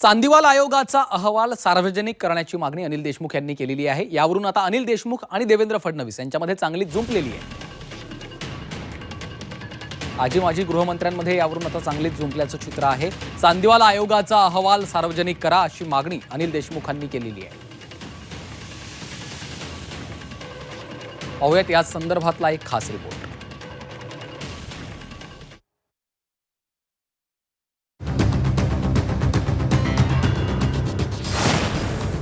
चांदीवाल आयोगाचा अहवाल सार्वजनिक करण्याची मागणी अनिल देशमुख यांनी केलेली आहे. यावरून आता अनिल देशमुख आणि देवेंद्र फडणवीस यांच्यामध्ये चांगली जुंपलेली आहे. आजी माजी गृहमंत्र्यांमध्ये यावरून आता चांगलीच जुंपल्याचं चित्र आहे. चांदीवाल आयोगाचा अहवाल सार्वजनिक करा अशी मागणी अनिल देशमुखांनी केलेली आहे. पाहूयात या संदर्भातला एक खास रिपोर्ट.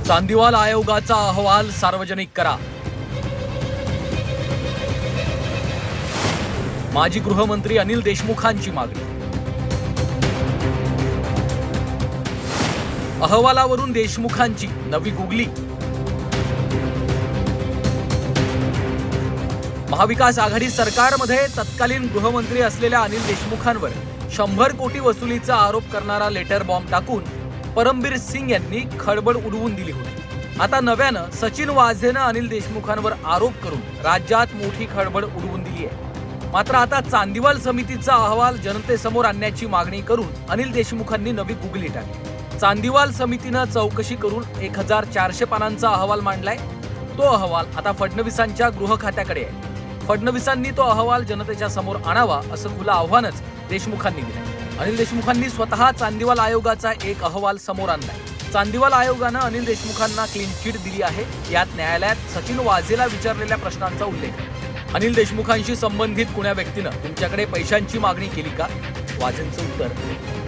चांदीवाल आयोगाचा अहवाल सार्वजनिक करा. माजी गृहमंत्री अनिल देशमुखांची मागणी. अहवालावरून देशमुखांची नवी गुगली. महाविकास आघाडी सरकारमध्ये तत्कालीन गृहमंत्री असलेल्या अनिल देशमुखांवर शंभर कोटी वसुलीचा आरोप करणारा लेटर बॉम्ब टाकून परमबीर सिंग यांनी खळबळ उडवून दिली होती. आता नव्यानं सचिन वाझेनं अनिल देशमुखांवर आरोप करून राज्यात मोठी खळबळ उडवून दिली आहे. मात्र आता चांदीवाल समितीचा अहवाल जनतेसमोर आणण्याची मागणी करून अनिल देशमुखांनी नवी गुगली टाकली. चांदीवाल समितीनं चौकशी करून एक हजार चारशे पानांचा अहवाल मांडलाय. तो अहवाल आता फडणवीसांच्या गृह खात्याकडे आहे. फडणवीसांनी तो अहवाल जनतेच्या समोर आणावा असं खुलं आव्हानच देशमुखांनी दिलं अनिल देशमुखांनी स्वतः चांदीवाल आयोगाचा एक अहवाल समोर आणलाय. चांदीवाल आयोगानं अनिल देशमुखांना क्लीन चिट दिली आहे. यात न्यायालयात सचिन वाझेला विचारलेल्या प्रश्नांचा उल्लेख अनिल देशमुखांशी संबंधित कुण्या व्यक्तीनं तुमच्याकडे पैशांची मागणी केली का? वाझेंचं उत्तर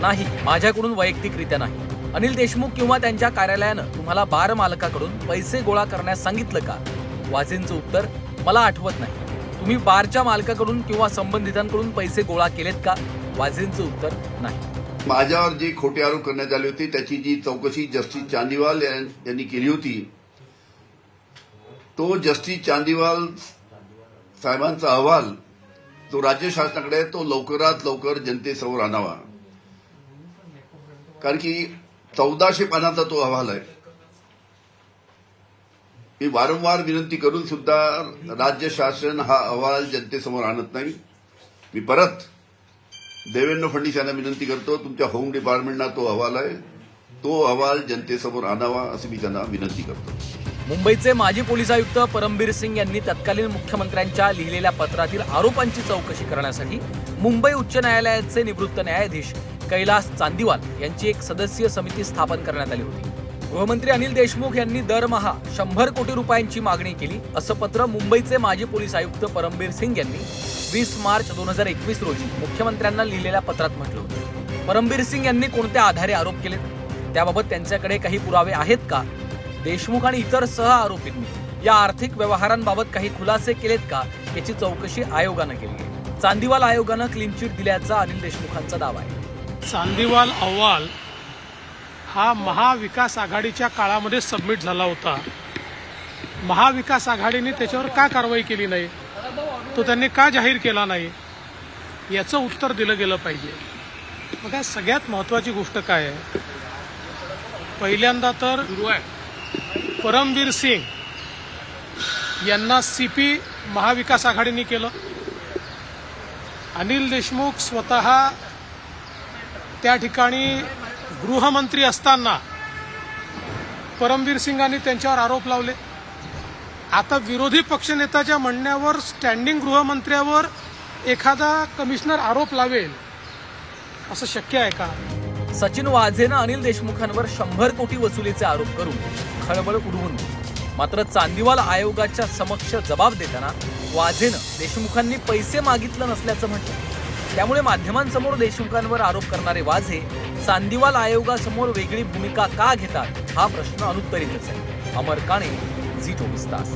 नाही माझ्याकडून वैयक्तिकरित्या नाही. अनिल देशमुख किंवा त्यांच्या कार्यालयानं तुम्हाला बार मालकाकडून पैसे गोळा करण्यास सांगितलं का? वाझेंचं उत्तर मला आठवत नाही. तुम्ही बारच्या मालकाकडून किंवा संबंधितांकडून पैसे गोळा केलेत का? वाझेंचं उत्तर नाही. माझ्यावर जी खोटे आरोप करण्यात आले होते त्याची जी चौकशी जस्टिस चांदीवाल यांनी केली होती तो जस्टिस चांदीवाल साहेबांचा अहवाल तो राज्य शासनाकडे तो लवकरात लवकर जनतेसमोर आणावा. कारण की चौदाशे पानाचा तो अहवाल आहे. मी वारंवार विनंती करून सुद्धा राज्य शासन हा अहवाल जनतेसमोर आणत नाही. मी परत देवेंद्र फडणवीस यांना विनंती करतो तुमच्या होम डिपार्टमेंटला तो अहवाल आहे. तो अहवाल जनतेसमोर आणावा असं मी त्यांना विनंती करतो. मुंबईचे माजी पोलीस आयुक्त परमबीर सिंग यांनी तत्कालीन मुख्यमंत्र्यांच्या लिहिलेल्या पत्रातील आरोपांची चौकशी करण्यासाठी मुंबई उच्च न्यायालयाचे निवृत्त न्यायाधीश कैलास चांदीवाल यांची एक सदस्यीय समिती स्थापन करण्यात आली होती. गृहमंत्री अनिल देशमुख यांनी दरमहा शंभर कोटी रुपयांची मागणी केली असं पत्र मुंबईचे माजी पोलीस आयुक्त परमबीर सिंग यांनी वीस मार्च दोन हजार एकवीस रोजी मुख्यमंत्र्यांना लिहिलेल्या पत्रात म्हटलं होतं. परमबीर सिंग यांनी कोणत्या आधारे आरोप केलेत? त्याबाबत त्यांच्याकडे काही पुरावे आहेत का? देशमुख आणि इतर सह आरोपींनी या आर्थिक व्यवहारांबाबत काही खुलासे केलेत का? याची चौकशी आयोगानं केली आहे. चांदीवाल आयोगानं क्लीन चिट दिल्याचा अनिल देशमुखांचा दावा आहे. चांदीवाल अहवाल हा महाविकास आघाडीच्या काळामध्ये सबमिट झाला होता. महाविकास आघाडीने त्याच्यावर का कारवाई केली नाही? तो त्यांनी का जाहीर केला नाही? याचं उत्तर दिलं गेलं पाहिजे. बघा सगळ्यात महत्वाची गोष्ट काय आहे? पहिल्यांदा तर परमवीर सिंग यांना सीपी महाविकास आघाडीने केलं. अनिल देशमुख स्वतः त्या ठिकाणी गृहमंत्री असताना परमवीर सिंगांनी त्यांच्यावर आरोप लावले. आता विरोधी पक्षनेत्याच्या म्हणण्यावर स्टँडिंग गृहमंत्र्यावर एखादा कमिशनर आरोप लावेल असं शक्य आहे का? सचिन वाझेनं अनिल देशमुखांवर शंभर कोटी वसुलीचे आरोप करून खळबळ उडवून मात्र चांदीवाल आयोगाच्या समक्ष जबाब देताना वाझेनं देशमुखांनी पैसे मागितलं नसल्याचं म्हटलं. त्यामुळे माध्यमांसमोर देशमुखांवर आरोप करणारे वाझे चांदीवाल आयोगासमोर वेगळी भूमिका का घेतात हा प्रश्न अनुत्तरितच आहे. अमर काणे Sieht ist das.